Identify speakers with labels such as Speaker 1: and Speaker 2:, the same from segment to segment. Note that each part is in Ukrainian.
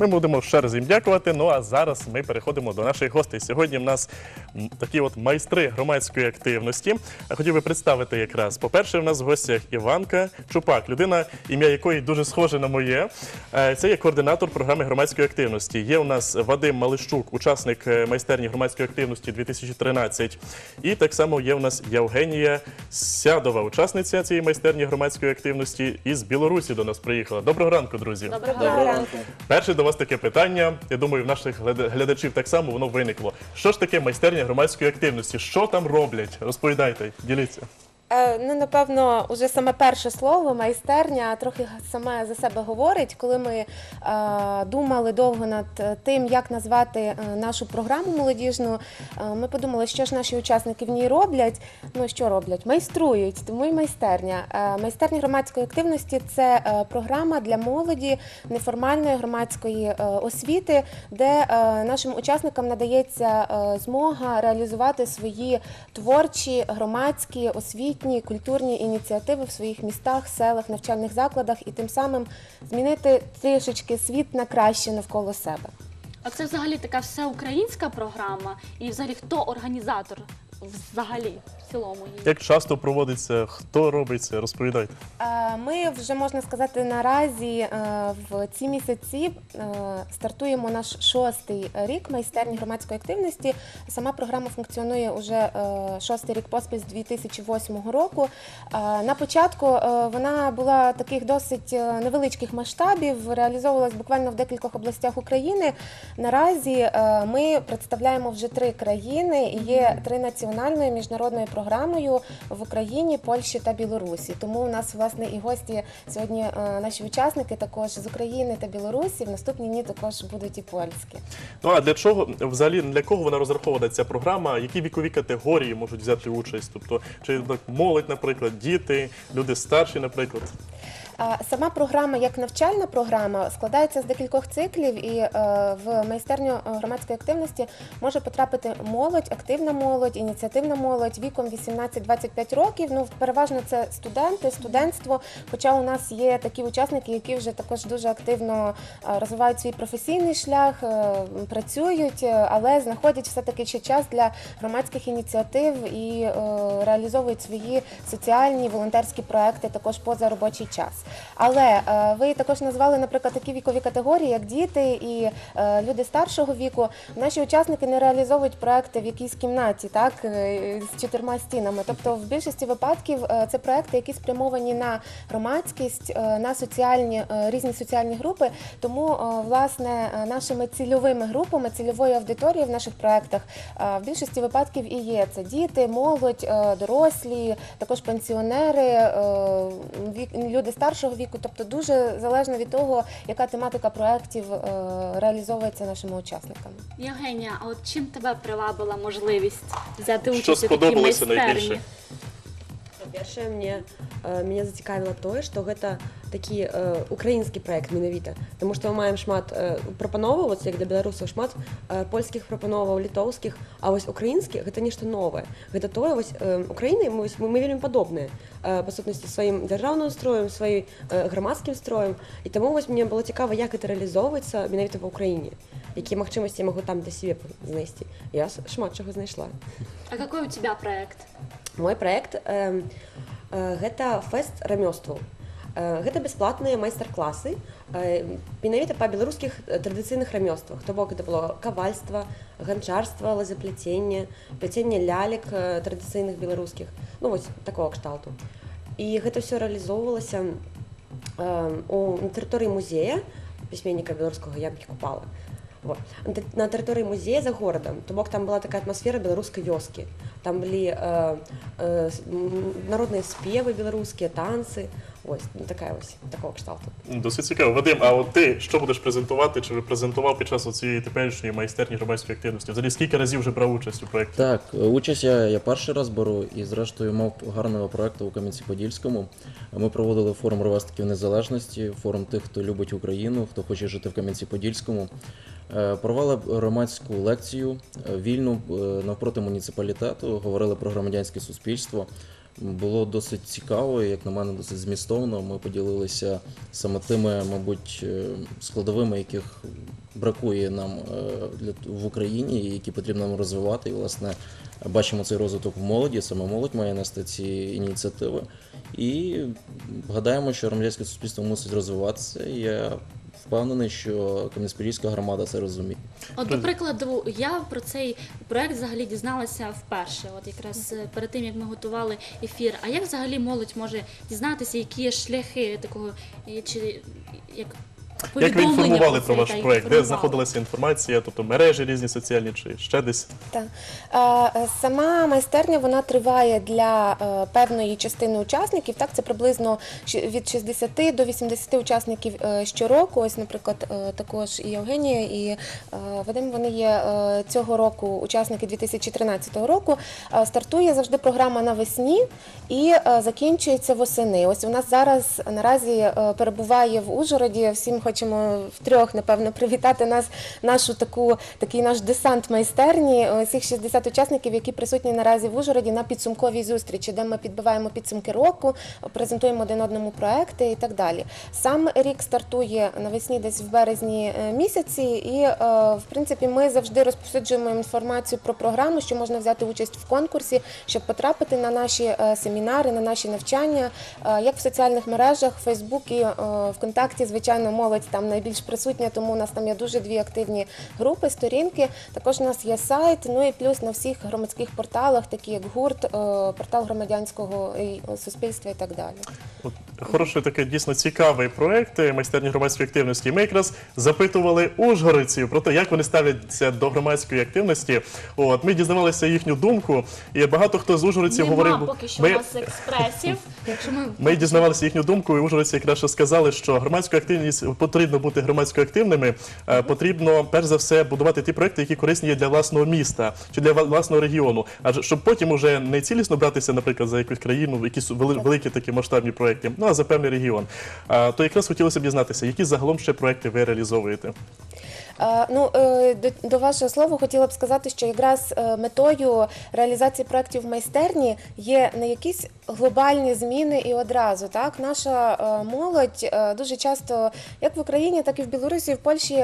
Speaker 1: Ми будемо ще раз їм дякувати. Ну а зараз ми переходимо до наших гостей. Сьогодні в нас такі от майстри громадської активності. А хотів би представити якраз. По-перше, в нас в гостях Іванка Чупак, людина, ім'я якої дуже схоже на моє. Е, Це є координатор програми громадської активності. Є у нас Вадим Малищук, учасник е, майстерні громадської активності 2013. І так само є у нас Євгенія Сядова, учасниця цієї майстерні громадської активності із Білорусі до нас приїхала. Доброго ранку, друзі.
Speaker 2: Доброго ранку.
Speaker 1: Перше до вас таке питання. Я думаю, в наших глядачів так само воно виникло. Що ж таке майстерня громадської активності? Що там роблять? Розповідайте, діліться.
Speaker 2: Е, Ну, напевно, уже саме перше слово майстерня трохи саме за себе говорить. Коли ми е, думали довго над е, тим, як назвати е, нашу програму молодіжну, е, ми подумали, що ж наші учасники в ній роблять. Ну що роблять? Майструють, тому і майстерня. Е, майстерня громадської активності це е, програма для молоді неформальної громадської е, освіти, де е, нашим учасникам надається е, змога реалізувати свої творчі, громадські, освітні, культурні ініціативи в своїх містах, селах, навчальних закладах і тим самим змінити трішечки світ на краще навколо себе.
Speaker 3: А це взагалі така всеукраїнська програма, і взагалі хто організатор взагалі в цілому її?
Speaker 1: Як часто проводиться, хто робить це? Розповідайте.
Speaker 2: Е, Ми вже можна сказати наразі е, в ці місяці е, стартуємо наш шостий рік майстерні громадської активності. Сама програма функціонує уже е, шостий рік поспіль з 2008 року. Е, На початку е, вона була таких досить е, невеличких масштабів, реалізовувалась буквально в декількох областях України. Наразі е, ми представляємо вже три країни і є три національною міжнародною програмою в Україні, Польщі та Білорусі. Тому у нас власне і гості сьогодні е, наші учасники також з України та Білорусі. В наступні дні також будуть і польські.
Speaker 1: Ну а для чого взагалі для кого вона розрахована ця програма? Які вікові категорії можуть взяти участь? Тобто, чи так, молодь, наприклад, діти, люди старші, наприклад.
Speaker 2: Сама програма, як навчальна програма, складається з декількох циклів, і е, в майстерню е, громадської активності може потрапити молодь, активна молодь, ініціативна молодь віком 18-25 років. Ну, переважно це студенти, студентство. Хоча у нас є такі учасники, які вже також дуже активно е, розвивають свій професійний шлях, працюють, але знаходять все-таки ще час для громадських ініціатив і реалізовують свої соціальні волонтерські проекти також поза робочий час. Але е, ви також назвали, наприклад, такі вікові категорії, як діти і е, люди старшого віку. Наші учасники не реалізовують проекти в якійсь кімнаті, так е, з чотирма стінами. Тобто, в більшості випадків е, це проекти, які спрямовані на громадськість, е, на соціальні е, різні соціальні групи. Тому е, власне е, нашими цільовими групами, цільовою аудиторією в наших проектах е, в більшості випадків і є це діти, молодь, е, дорослі, також пенсіонери, е, вік- люди старшого віку. Тобто дуже залежно від того, яка тематика проектів е, реалізовується нашими учасниками.
Speaker 3: Євгенія, а от чим тебе привабила можливість взяти
Speaker 1: Що
Speaker 3: участь у такій
Speaker 1: сподобалося
Speaker 3: майстерні?
Speaker 1: найбільше?
Speaker 4: Першае мне э, мяне зацікавіла тое што гэта такі э, украінскі проект менавіта Таму што мы маем шмат э, прапановаў вот як для беларусаў шмат э, польскіх прапановаў літоўскіх А вось украінскі гэта нешта новае гэта тое вось э, Украіны мы, вось- мы, мы вельмі падобныя э, па сутнасці сваім дзяржаўным строем сваёй э, грамадскім строем і таму вось мне было цікава як гэта рэалізоўваецца менавіта ва ўкраіне якія магчымасці я магу там для сябе знайсці я с- шмат чаго знайшла
Speaker 3: А який у тебе проект?
Speaker 4: Мой проект э, э, гэта фэст рамёстваў. Э, гэта бясплатныя майстар-класы э, менавіта па беларускіх э, традыцыйных рамёствах. То бок гэта было кавальства, ганчарства, лазапляценне, пляценне лялек э, традыцыйных беларускіх, ну такого кшталту. І гэта ўсё рэалізоўвалася э, у тэрыторыі музея пісьменніка беларускага ябкі купала. Вот. На тэ- На тэрыторыі музея за горадам, то бок там была такая атмасфера беларускай вёскі. Там былі э, э, с- м, народныя спевы беларускія танцы. Ось ну, такая ось такого кшталту.
Speaker 1: Досить цікаво. Вадим, а от ти що будеш презентувати? Чи ви презентував під час цієї теперішньої майстерні громадської активності? Взагалі, скільки разів вже брав участь у проєкті?
Speaker 5: Так, е, участь я, я перший раз беру і зрештою мав гарного проекту у Кам'янці-Подільському. Ми проводили форум ровесників незалежності, форум тих, хто любить Україну, хто хоче жити в Кам'янці-Подільському. Е, Провели громадську лекцію е, вільну е, навпроти муніципалітету, говорили про громадянське суспільство. Було досить цікаво, як на мене, досить змістовно. Ми поділилися саме тими, мабуть, складовими, яких бракує нам в Україні, і які потрібно нам розвивати. І власне бачимо цей розвиток в молоді. Саме молодь має нести ці ініціативи. І гадаємо, що громадянське суспільство мусить розвиватися. Я впевнений, що Кам'янець-Подільська громада це розуміє.
Speaker 3: От, до прикладу, я про цей проект взагалі дізналася вперше, от якраз е, перед тим як ми готували ефір. А як взагалі молодь може дізнатися, які є шляхи такого чи як
Speaker 1: Як ви інформували
Speaker 3: про
Speaker 1: ваш
Speaker 3: та,
Speaker 1: проект? Де знаходилася інформація, тобто мережі різні соціальні чи ще десь?
Speaker 2: Так. Е, е, Сама майстерня вона триває для е, певної частини учасників. Так, це приблизно від 60 до 80 учасників е, щороку. Ось, наприклад, е, також і Євгенія, і е, Вадим. Вони є е, цього року учасники 2013 року. Е, Стартує завжди програма навесні і е, закінчується восени. Ось у нас зараз наразі е, перебуває в Ужгороді. Всім хочемо втрьох, напевно, привітати нас, нашу таку такий наш десант майстерні. е, Всіх 60 учасників, які присутні наразі в Ужгороді на підсумковій зустрічі, де ми підбиваємо підсумки року, презентуємо один одному проекти і так далі. Сам рік стартує навесні, десь в березні е, місяці, і е, в принципі ми завжди розповсюджуємо інформацію про програму, що можна взяти участь в конкурсі, щоб потрапити на наші е, семінари, на наші навчання, е, як в соціальних мережах, Фейсбук і е, ВКонтакті, звичайно, молодь там найбільш присутня, тому у нас там є дуже дві активні групи, сторінки. Також у нас є сайт, ну і плюс на всіх громадських порталах, такі як гурт, е, портал громадянського е, суспільства і так далі.
Speaker 1: От, хороший такий дійсно цікавий проект е, майстерні громадської активності. Ми якраз запитували ужгородців про те, як вони ставляться до громадської активності. От ми дізнавалися їхню думку, і багато хто з ужгородців
Speaker 3: Нема
Speaker 1: говорив.
Speaker 3: поки що
Speaker 1: ми,
Speaker 3: у нас експресів. Якщо ми
Speaker 1: ми дізнавалися їхню думку, і ужгородці якраз сказали, що громадську активність потрібно бути громадсько активними. е, Потрібно перш за все будувати ті проекти, які корисні є для власного міста чи для власного регіону. Адже щоб потім уже не цілісно братися, наприклад, за якусь країну, якісь великі такі масштабні проекти, ну а за певний регіон. То якраз хотілося б дізнатися, які загалом ще проекти ви реалізовуєте.
Speaker 2: Ну, е, до, вашого слова хотіла б сказати, що якраз е, метою реалізації проєктів в майстерні є не якісь глобальні зміни і одразу. Так, наша е, молодь дуже часто, як в Україні, так і в Білорусі, в Польщі,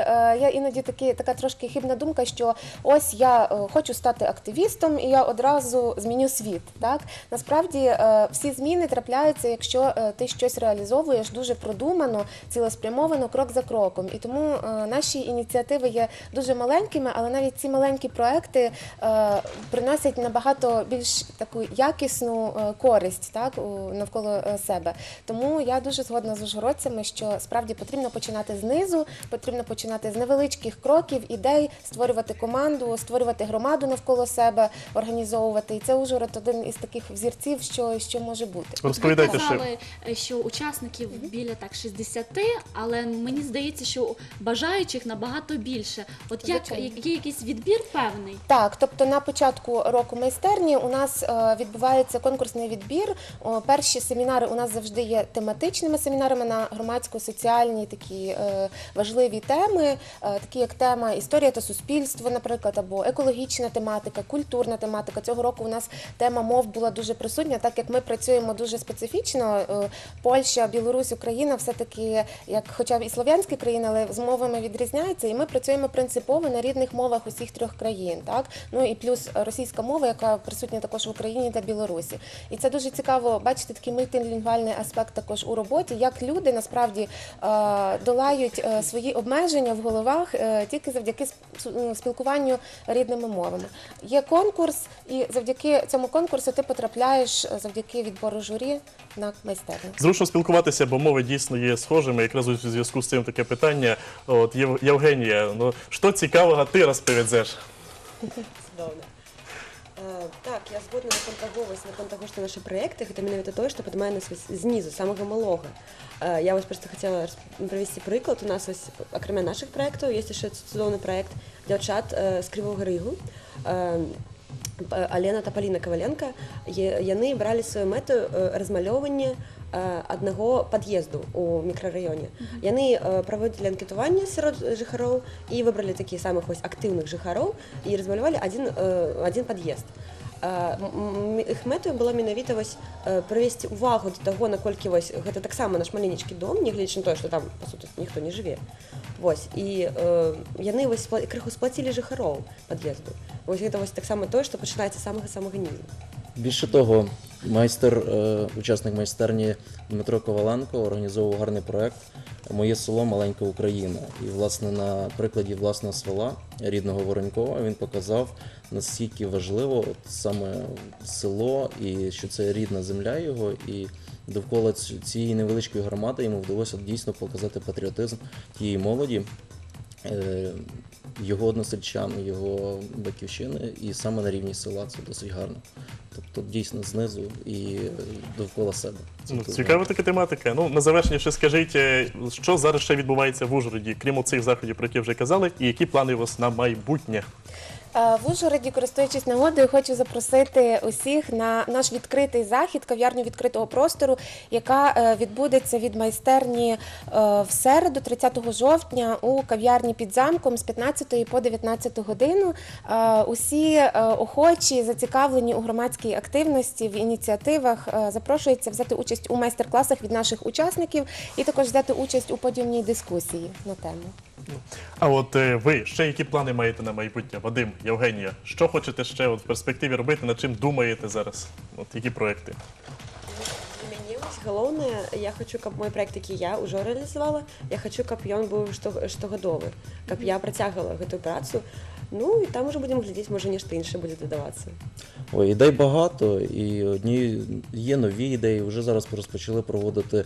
Speaker 2: є іноді такі, така трошки хибна думка, що ось я хочу стати активістом, і я одразу зміню світ. Так, насправді всі зміни трапляються, якщо ти щось реалізовуєш дуже продумано, цілеспрямовано, крок за кроком. І тому наші ініціативи є дуже маленькими, але навіть ці маленькі проекти е, приносять набагато більш таку якісну е, користь так, у- навколо е, себе. Тому я дуже згодна з ужгородцями, що справді потрібно починати знизу, потрібно починати з невеличких кроків, ідей, створювати команду, створювати громаду навколо себе, організовувати. І це Ужгород один із таких взірців, що, що може бути.
Speaker 1: Розповідайте ще.
Speaker 3: казали, е, що учасників біля так 60, але мені здається, що бажаючих набагато більше. От як
Speaker 2: Звичайно.
Speaker 3: є якийсь відбір певний?
Speaker 2: Так, тобто на початку року майстерні у нас е, відбувається конкурсний відбір. О, перші семінари у нас завжди є тематичними семінарами на громадсько-соціальні такі е, важливі теми, е, такі як тема історія та суспільство, наприклад, або екологічна тематика, культурна тематика. Цього року у нас тема мов була дуже присутня, так як ми працюємо дуже специфічно. е, Польща, Білорусь, Україна все таки, як хоча б і слов'янські країни, але з мовами відрізняються, і ми працюємо принципово на рідних мовах усіх трьох країн. Так ну і плюс російська мова, яка присутня також в Україні та Білорусі. І це дуже цікаво бачити такий мультилінгвальний аспект також у роботі, як люди насправді е, долають е, свої обмеження в головах е, тільки завдяки спілкуванню рідними мовами. Є конкурс, і завдяки цьому конкурсу ти потрапляєш завдяки відбору журі на майстерню.
Speaker 1: Зручно спілкуватися, бо мови дійсно є схожими. Якраз у зв'язку з цим таке питання. От Єв- Євгенія, ну що цікавого ти розповідеш?
Speaker 4: Цудоўна. Э, Так, я згодна наконт таго, вось наконт таго, што нашы праекты гэта менавіта тое, што падымае нас вось знізу самага малога. Э, Я вось проста хацела рас- правесці прыклад. У нас вось акрамя нашых праектаў ёсць яшчэ цудоўны праект дзяўчат э, з крывога рыгу. Алена та Паліна Каваленка Е- яны бралі сваю мэту размалёўванне аднаго пад'езду у мікрараёне. Яны праводзілі анкетаванне сярод жыхароў і выбралі такіх самых вось актыўных жыхароў і размалявалі адзін, адзін пад'езд. Іх мэтаю было менавіта вось прывесці увагу да таго наколькі вось гэта таксама наш маленечкі дом нягледзячы на тое што там па суті ніхто не жыве Вось і э, яны вось крыху сплацілі жыхароў пад'езду Вось гэта вось таксама тое што пачынаецца з нізу
Speaker 5: Більше того, майстер, е, учасник майстерні Дмитро Коваленко організовував гарний проект Моє село Маленька Україна. І, власне, на прикладі власного села рідного Воронькова він показав, наскільки важливо саме село, і що це рідна земля його. І довкола цієї невеличкої громади йому вдалося дійсно показати патріотизм тієї молоді. Е, Його односельчан, його батьківщини, і саме на рівні села це досить гарно. Тобто дійсно знизу і довкола себе.
Speaker 1: Ну, цікава така тематика. Ну, на завершення ще скажіть, е, що зараз ще відбувається в Ужгороді, крім цих заходів, про які вже казали, і які плани у вас на майбутнє?
Speaker 2: Е, В Ужгороді, користуючись нагодою, хочу запросити усіх на наш відкритий захід, кав'ярню відкритого простору, яка е, відбудеться від майстерні е, в середу, 30 жовтня, у кав'ярні під замком з 15 по 19 годину. Е, Усі охочі, зацікавлені у громадській активності, в ініціативах, е, запрошуються взяти участь у майстер-класах від наших учасників і також взяти участь у подіумній дискусії на тему.
Speaker 1: А от е, ви ще які плани маєте на майбутнє? Вадим, Євгенія, що хочете ще от в перспективі робити, над чим думаєте зараз? От які проекти?
Speaker 4: Для мяне вось галоўнае я хочу каб мой проект які я ўжо рэалізавала я хочу каб ён быў што штогадовы каб я працягвала гэтую працу ну і там уже будемо глядіти, може нешта інше буде додаватися.
Speaker 5: Ой, ідей багато, і одні є нові ідеї. Вже зараз розпочали проводити е,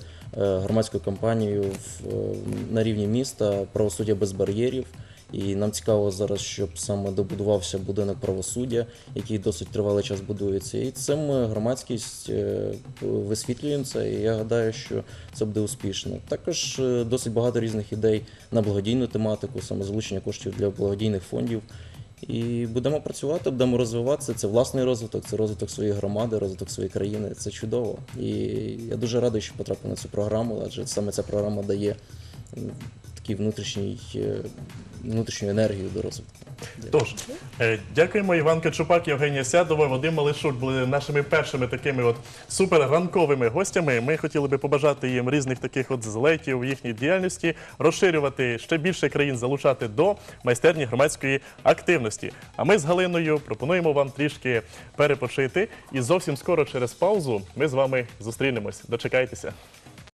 Speaker 5: громадську кампанію в, е, на рівні міста правосуддя без бар'єрів. І нам цікаво зараз, щоб саме добудувався будинок правосуддя, який досить тривалий час будується. І цим громадськість е, висвітлюємо це. І я гадаю, що це буде успішно. Також е, досить багато різних ідей на благодійну тематику, саме залучення коштів для благодійних фондів. І будемо працювати, будемо розвиватися. Це власний розвиток, це розвиток своєї громади, розвиток своєї країни. Це чудово. І я дуже радий, що потрапив на цю програму, адже саме ця програма дає такий внутрішній, е, внутрішню енергію до розвитку.
Speaker 1: Тож, е, дякуємо Іванка Чупак, Євгенія Сядова, Вадим Малишук були нашими першими такими от суперранковими гостями. Ми хотіли би побажати їм різних таких от злетів в їхній діяльності, розширювати ще більше країн, залучати до майстерні громадської активності. А ми з Галиною пропонуємо вам трішки перепочити. І зовсім скоро через паузу ми з вами зустрінемось. Дочекайтеся.